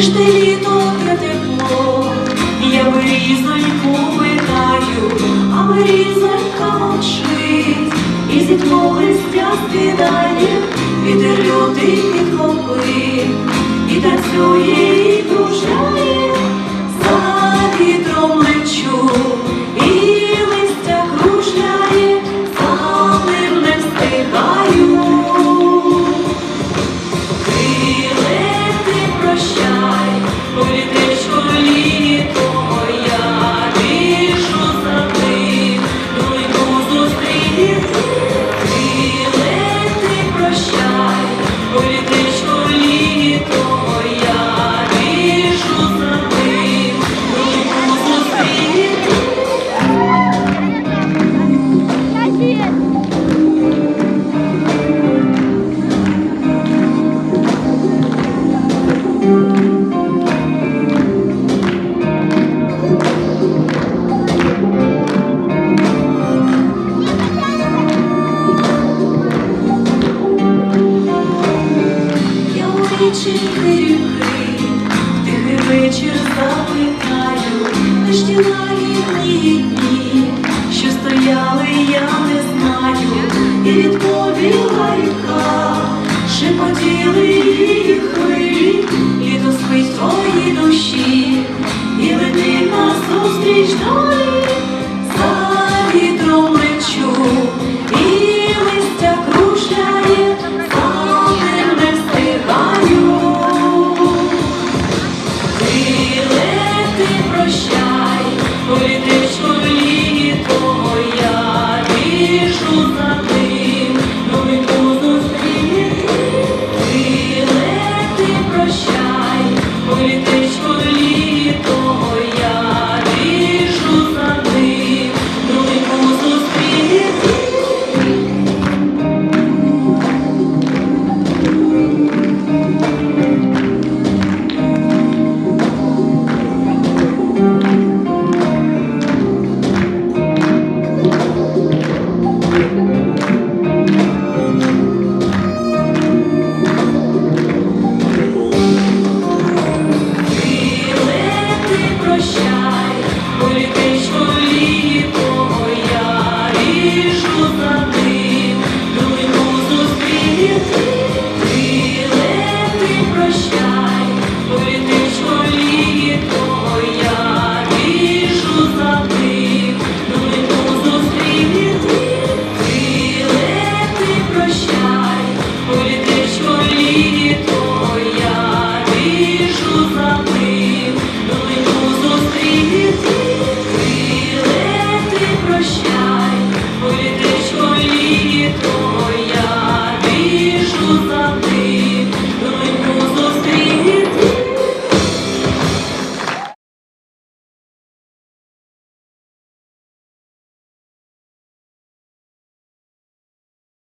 де ж ти літо, де тепло, я берізоньку питаю, а берізонька мовчить, і зітхнув листя спідає, вітер лютий підхопив, і танцює, Дівчинки рюхи, тихий вечір запитаю, лиш ті лагідні що стояли, я не знаю, і відповіла ріка, шепотіли. лети прощай.